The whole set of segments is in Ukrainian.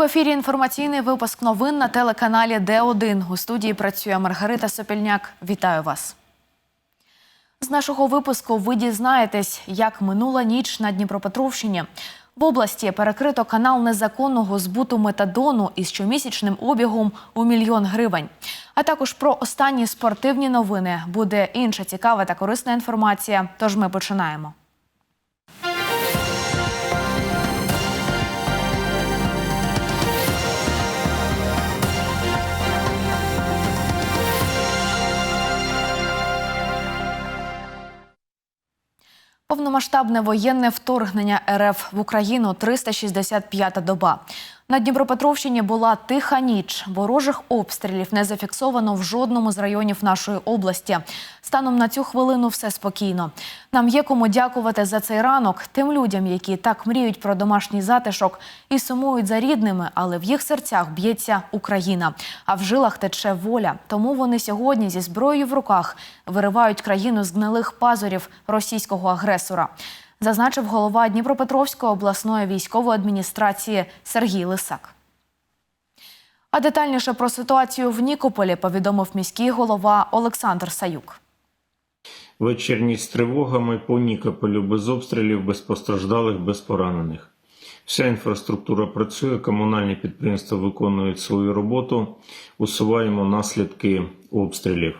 В ефірі інформаційний випуск новин на телеканалі Д1. У студії працює Маргарита Сопільняк. Вітаю вас. З нашого випуску ви дізнаєтесь, як минула ніч на Дніпропетровщині. В області перекрито канал незаконного збуту метадону із щомісячним обігом у мільйон гривень. А також про останні спортивні новини буде інша цікава та корисна інформація. Тож ми починаємо. Повномасштабне воєнне вторгнення РФ в Україну 365-та доба. На Дніпропетровщині була тиха ніч. Ворожих обстрілів не зафіксовано в жодному з районів нашої області. Станом на цю хвилину все спокійно. Нам є кому дякувати за цей ранок тим людям, які так мріють про домашній затишок і сумують за рідними, але в їх серцях б'ється Україна, а в жилах тече воля. Тому вони сьогодні зі зброєю в руках виривають країну з гнилих пазурів російського агресора зазначив голова Дніпропетровської обласної військової адміністрації Сергій Лисак. А детальніше про ситуацію в Нікополі повідомив міський голова Олександр Саюк. Вечірні з тривогами по Нікополю без обстрілів, без постраждалих, без поранених. Вся інфраструктура працює, комунальні підприємства виконують свою роботу, усуваємо наслідки обстрілів.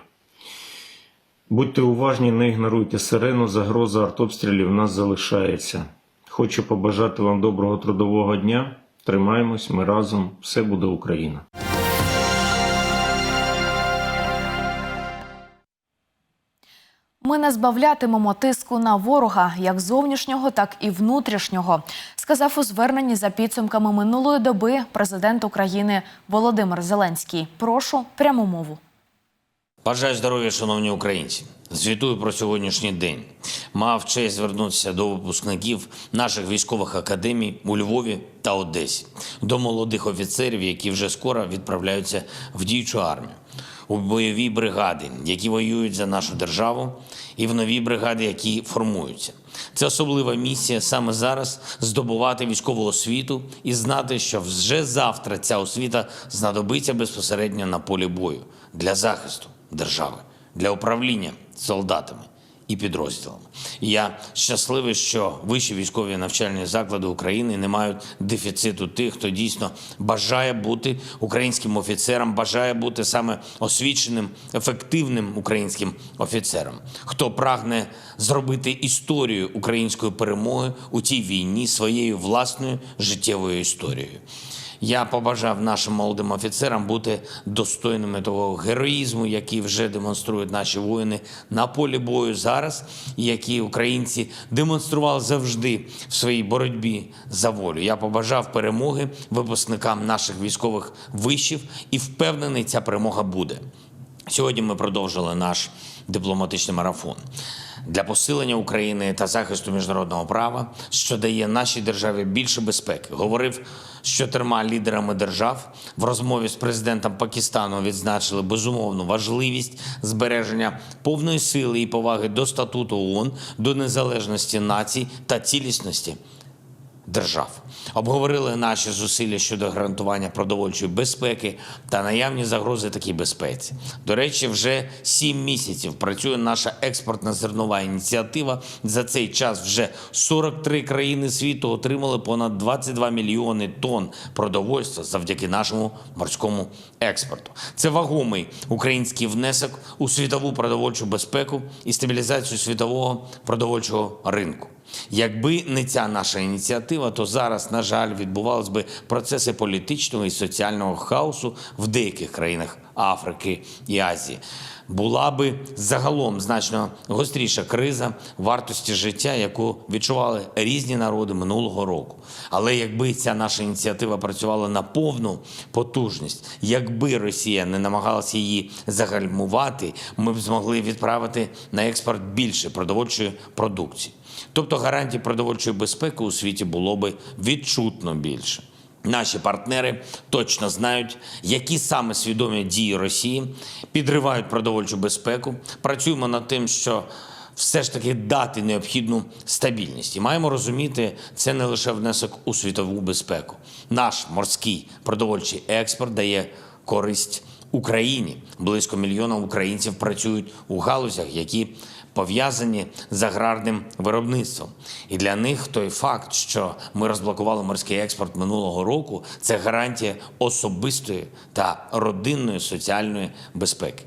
Будьте уважні, не ігноруйте сирену, загроза артобстрілів в нас залишається. Хочу побажати вам доброго трудового дня. Тримаємось, ми разом, все буде Україна. Ми не збавлятимемо тиску на ворога, як зовнішнього, так і внутрішнього, сказав у зверненні за підсумками минулої доби президент України Володимир Зеленський. Прошу пряму мову. Бажаю здоров'я, шановні українці. Звітую про сьогоднішній день. Мав честь звернутися до випускників наших військових академій у Львові та Одесі, до молодих офіцерів, які вже скоро відправляються в діючу армію, у бойові бригади, які воюють за нашу державу, і в нові бригади, які формуються. Це особлива місія саме зараз здобувати військову освіту і знати, що вже завтра ця освіта знадобиться безпосередньо на полі бою для захисту держави, для управління солдатами і підрозділами. Я щасливий, що вищі військові навчальні заклади України не мають дефіциту тих, хто дійсно бажає бути українським офіцером, бажає бути саме освіченим, ефективним українським офіцером, хто прагне зробити історію української перемоги у тій війні своєю власною життєвою історією. Я побажав нашим молодим офіцерам бути достойними того героїзму, який вже демонструють наші воїни на полі бою зараз, які українці демонстрували завжди в своїй боротьбі за волю. Я побажав перемоги випускникам наших військових вишів і впевнений, ця перемога буде. Сьогодні ми продовжили наш дипломатичний марафон для посилення України та захисту міжнародного права, що дає нашій державі більше безпеки. Говорив з чотирма лідерами держав в розмові з президентом Пакистану. Відзначили безумовну важливість збереження повної сили і поваги до статуту ООН, до незалежності націй та цілісності держав. Обговорили наші зусилля щодо гарантування продовольчої безпеки та наявні загрози такій безпеці. До речі, вже сім місяців працює наша експортна зернова ініціатива. За цей час вже 43 країни світу отримали понад 22 мільйони тонн продовольства завдяки нашому морському експорту. Це вагомий український внесок у світову продовольчу безпеку і стабілізацію світового продовольчого ринку. Якби не ця наша ініціатива, то зараз, на жаль, відбувались би процеси політичного і соціального хаосу в деяких країнах Африки і Азії. Була би загалом значно гостріша криза вартості життя, яку відчували різні народи минулого року. Але якби ця наша ініціатива працювала на повну потужність, якби Росія не намагалася її загальмувати, ми б змогли відправити на експорт більше продовольчої продукції. Тобто гарантій продовольчої безпеки у світі було би відчутно більше. Наші партнери точно знають, які саме свідомі дії Росії підривають продовольчу безпеку. Працюємо над тим, що все ж таки дати необхідну стабільність. І маємо розуміти, це не лише внесок у світову безпеку. Наш морський продовольчий експорт дає користь Україні. Близько мільйона українців працюють у галузях, які пов'язані з аграрним виробництвом. І для них той факт, що ми розблокували морський експорт минулого року, це гарантія особистої та родинної соціальної безпеки.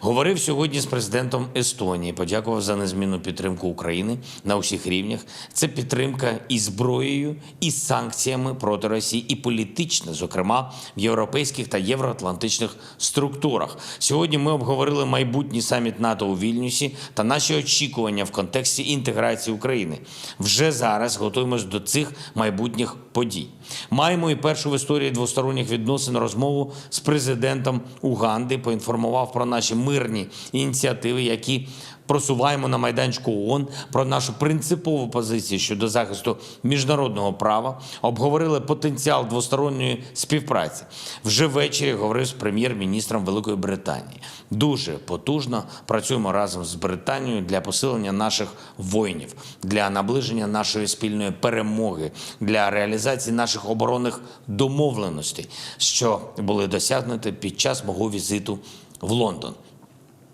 Говорив сьогодні з президентом Естонії, подякував за незмінну підтримку України на усіх рівнях. Це підтримка і зброєю, і санкціями проти Росії, і політична, зокрема в європейських та євроатлантичних структурах. Сьогодні ми обговорили майбутній саміт НАТО у Вільнюсі та наші очікування в контексті інтеграції України. Вже зараз готуємось до цих майбутніх подій. Маємо і першу в історії двосторонніх відносин розмову з президентом Уганди. Поінформував про наші мирні ініціативи, які просуваємо на майданчику ООН, про нашу принципову позицію щодо захисту міжнародного права. Обговорили потенціал двосторонньої співпраці. Вже ввечері говорив з прем'єр-міністром Великої Британії. Дуже потужно працюємо разом з Британією для посилення наших воїнів, для наближення нашої спільної перемоги, для реалізації наших оборонних домовленостей, що були досягнуті під час мого візиту в Лондон.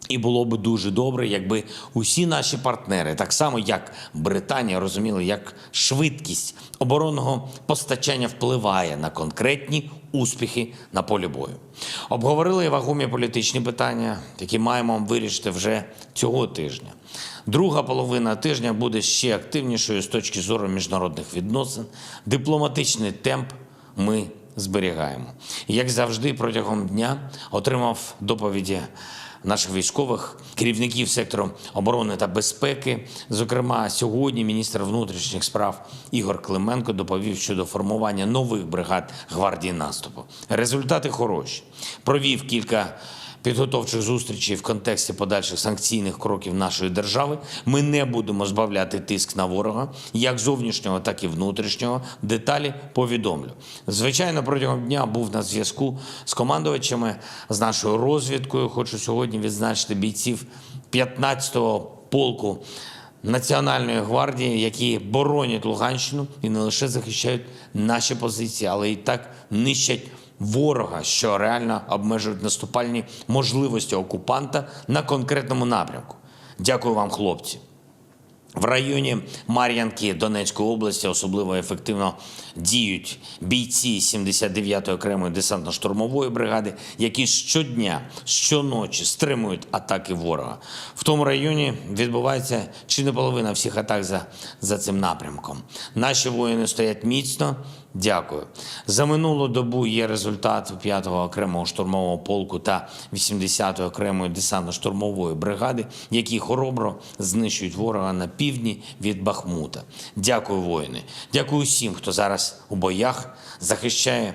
І було би дуже добре, якби усі наші партнери, так само як Британія, розуміли, як швидкість оборонного постачання впливає на конкретні успіхи на полі бою. Обговорили вагомі політичні питання, які маємо вирішити вже цього тижня. Друга половина тижня буде ще активнішою з точки зору міжнародних відносин. Дипломатичний темп ми зберігаємо. Як завжди, протягом дня отримав доповіді наших військових керівників сектору оборони та безпеки. Зокрема, сьогодні міністр внутрішніх справ Ігор Клименко доповів щодо формування нових бригад гвардії наступу. Результати хороші. Провів кілька підготовчих зустрічей в контексті подальших санкційних кроків нашої держави. Ми не будемо збавляти тиск на ворога, як зовнішнього, так і внутрішнього. Деталі повідомлю. Звичайно, протягом дня був на зв'язку з командувачами, з нашою розвідкою. Хочу сьогодні відзначити бійців 15-го полку. Національної гвардії, які боронять Луганщину і не лише захищають наші позиції, але і так нищать ворога, що реально обмежують наступальні можливості окупанта на конкретному напрямку. Дякую вам, хлопці. В районі Мар'янки Донецької області особливо ефективно діють бійці 79-ї окремої десантно-штурмової бригади, які щодня, щоночі стримують атаки ворога. В тому районі відбувається чи не половина всіх атак за, за цим напрямком. Наші воїни стоять міцно. Дякую. За минулу добу є результат 5-го окремого штурмового полку та 80-ї окремої десантно-штурмової бригади, які хоробро знищують ворога на півдні від Бахмута. Дякую, воїни. Дякую всім, хто зараз у боях захищає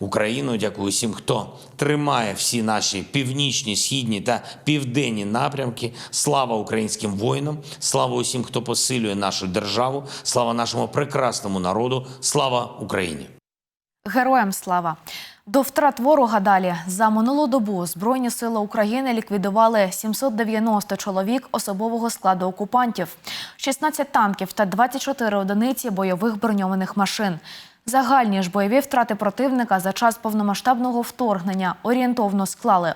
Україну. Дякую всім, хто тримає всі наші північні, східні та південні напрямки. Слава українським воїнам! Слава усім, хто посилює нашу державу. Слава нашому прекрасному народу! Слава Україні! Героям слава! До втрат ворога далі за минулу добу Збройні сили України ліквідували 790 чоловік особового складу окупантів, 16 танків та 24 одиниці бойових броньованих машин. Загальні ж бойові втрати противника за час повномасштабного вторгнення орієнтовно склали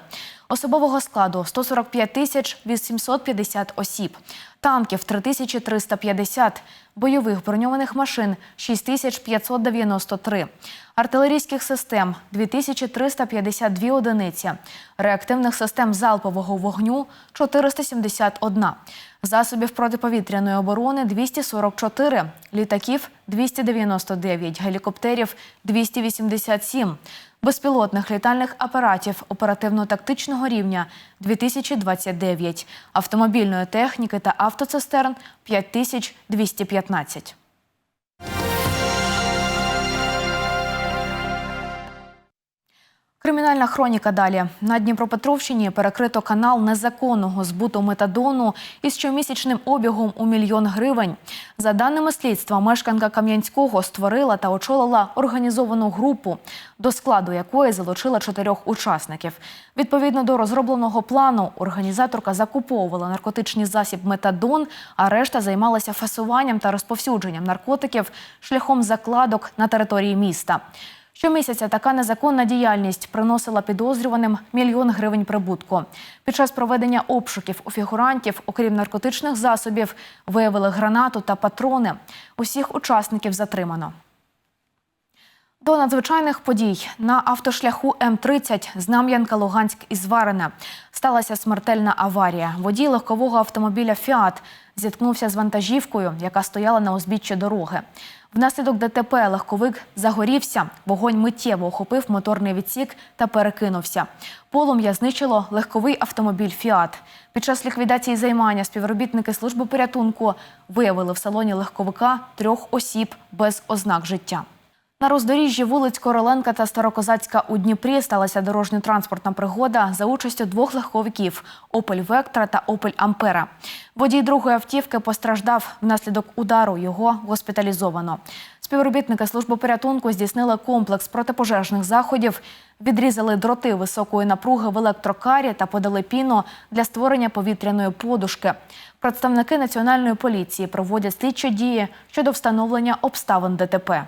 особового складу 145 тисяч 850 осіб, танків 3350, бойових броньованих машин 6593, артилерійських систем 2352 одиниці, реактивних систем залпового вогню 471, засобів протиповітряної оборони 244, літаків 299, гелікоптерів 287, безпілотних літальних апаратів оперативно-тактичного рівня 2029, автомобільної техніки та автоцистерн 5215. Кримінальна хроніка далі. На Дніпропетровщині перекрито канал незаконного збуту метадону із щомісячним обігом у мільйон гривень. За даними слідства, мешканка Кам'янського створила та очолила організовану групу, до складу якої залучила чотирьох учасників. Відповідно до розробленого плану, організаторка закуповувала наркотичний засіб метадон, а решта займалася фасуванням та розповсюдженням наркотиків шляхом закладок на території міста. Щомісяця така незаконна діяльність приносила підозрюваним мільйон гривень прибутку. Під час проведення обшуків у фігурантів, окрім наркотичних засобів, виявили гранату та патрони. Усіх учасників затримано. До надзвичайних подій на автошляху М-30 Знам'янка Луганськ із Варена сталася смертельна аварія. Водій легкового автомобіля Фіат зіткнувся з вантажівкою, яка стояла на узбіччі дороги. Внаслідок ДТП легковик загорівся, вогонь миттєво охопив моторний відсік та перекинувся. Полум'я знищило легковий автомобіль Фіат. Під час ліквідації займання співробітники служби порятунку виявили в салоні легковика трьох осіб без ознак життя. На роздоріжжі вулиць Короленка та Старокозацька у Дніпрі сталася дорожньо-транспортна пригода за участю двох легковиків Опель Вектра та Опель Ампера. Водій другої автівки постраждав внаслідок удару. Його госпіталізовано. Співробітники служби порятунку здійснили комплекс протипожежних заходів, відрізали дроти високої напруги в електрокарі та подали піну для створення повітряної подушки. Представники національної поліції проводять слідчі дії щодо встановлення обставин ДТП.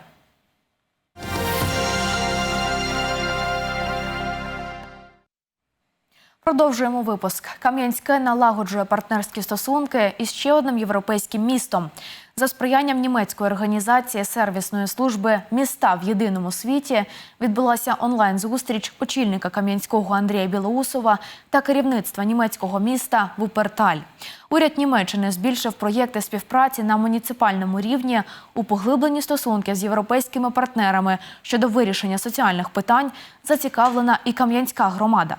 Продовжуємо випуск. Кам'янське налагоджує партнерські стосунки із ще одним європейським містом. За сприянням німецької організації сервісної служби Міста в єдиному світі відбулася онлайн-зустріч очільника Кам'янського Андрія Білоусова та керівництва німецького міста Вуперталь. Уряд Німеччини збільшив проєкти співпраці на муніципальному рівні у поглибленні стосунки з європейськими партнерами щодо вирішення соціальних питань. Зацікавлена і кам'янська громада.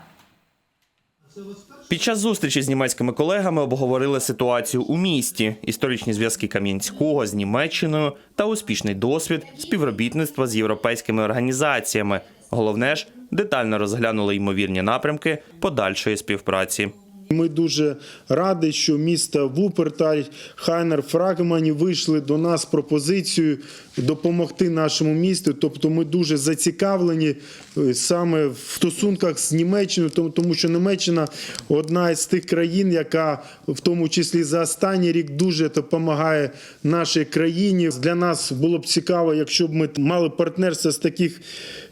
Під час зустрічі з німецькими колегами обговорили ситуацію у місті, історичні зв'язки Кам'янського з Німеччиною та успішний досвід співробітництва з європейськими організаціями. Головне ж, детально розглянули ймовірні напрямки подальшої співпраці. Ми дуже раді, що місто Вуперталь, Хайнер, Фрагмані вийшли до нас з пропозицією допомогти нашому місту. Тобто ми дуже зацікавлені е, саме в стосунках з Німеччиною, тому- що Німеччина одна із тих країн, яка в тому числі за останній рік дуже допомагає нашій країні. Для нас було б цікаво, якщо б ми мали партнерство з таких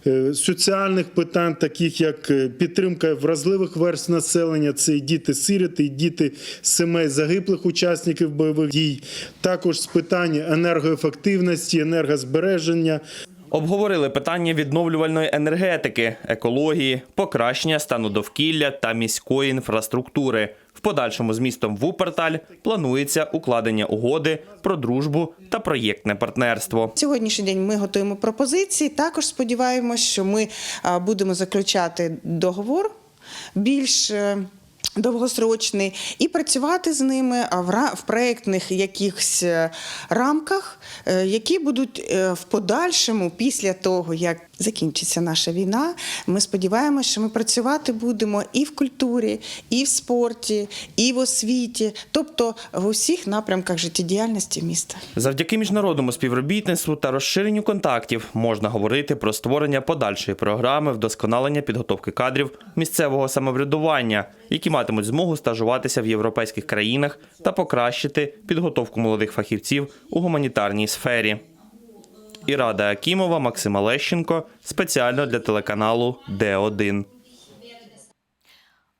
е, соціальних питань, таких як е, підтримка вразливих верст населення, це і діти-сироти, і діти сімей загиблих учасників бойових дій, також з питань енергоефективності, енергозбереження. Обговорили питання відновлювальної енергетики, екології, покращення стану довкілля та міської інфраструктури. В подальшому з містом Вуперталь планується укладення угоди про дружбу та проєктне партнерство. Сьогоднішній день ми готуємо пропозиції. Також сподіваємось, що ми будемо заключати договор більш. е, Довгосрочний і працювати з ними а, в проєктних якихось е, рамках, які будуть е, в подальшому, після того як закінчиться наша війна. Ми сподіваємося, що ми працювати будемо і в культурі, і в спорті, і в освіті, тобто в усіх напрямках життєдіяльності міста. Завдяки міжнародному співробітництву та розширенню контактів можна говорити про створення подальшої програми вдосконалення підготовки кадрів місцевого самоврядування, які матимуть змогу стажуватися в європейських країнах та покращити підготовку молодих фахівців у гуманітарній сфері. Ірада Акімова, Максима Лещенко спеціально для телеканалу Д1.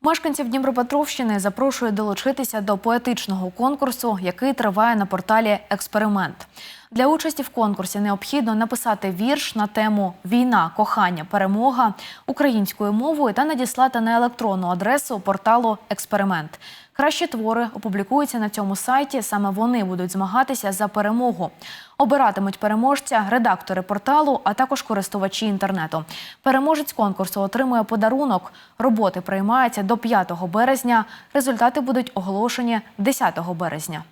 Мешканців Дніпропетровщини запрошує долучитися до поетичного конкурсу, який триває на порталі Експеримент. Для участі в конкурсі необхідно написати вірш на тему Війна, кохання, перемога українською мовою та надіслати на електронну адресу порталу Експеримент. Кращі твори опублікуються на цьому сайті. Саме вони будуть змагатися за перемогу. Обиратимуть переможця редактори порталу, а також користувачі інтернету. Переможець конкурсу отримує подарунок. Роботи приймаються до 5 березня. Результати будуть оголошені 10 березня.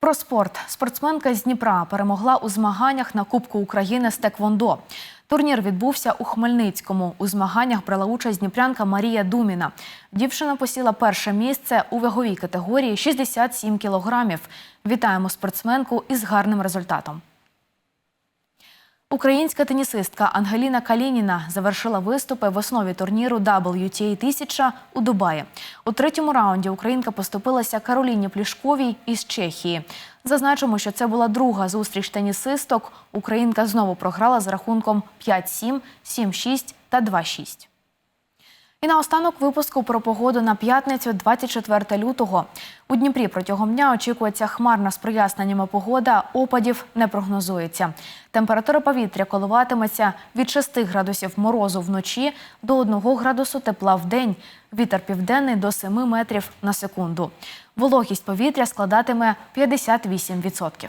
Про спорт спортсменка з Дніпра перемогла у змаганнях на Кубку України з Теквондо. Турнір відбувся у Хмельницькому. У змаганнях брала участь дніпрянка Марія Думіна. Дівчина посіла перше місце у ваговій категорії 67 кілограмів. Вітаємо спортсменку із гарним результатом. Українська тенісистка Ангеліна Калініна завершила виступи в основі турніру WTA 1000 у Дубаї. У третьому раунді українка поступилася Кароліні Плішковій із Чехії. Зазначимо, що це була друга зустріч тенісисток. Українка знову програла з рахунком 5-7, 7-6 та 2-6. І наостанок випуску про погоду на п'ятницю, 24 лютого. У Дніпрі протягом дня очікується хмарна з проясненнями погода, опадів не прогнозується. Температура повітря коливатиметься від 6 градусів морозу вночі до 1 градусу тепла в день. Вітер південний до 7 метрів на секунду. Вологість повітря складатиме 58%.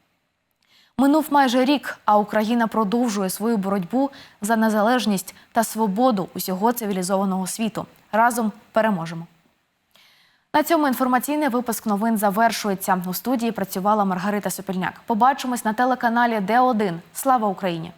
Минув майже рік, а Україна продовжує свою боротьбу за незалежність та свободу усього цивілізованого світу. Разом переможемо. На цьому інформаційний випуск новин завершується. У студії працювала Маргарита Сопільняк. Побачимось на телеканалі Д1. Слава Україні!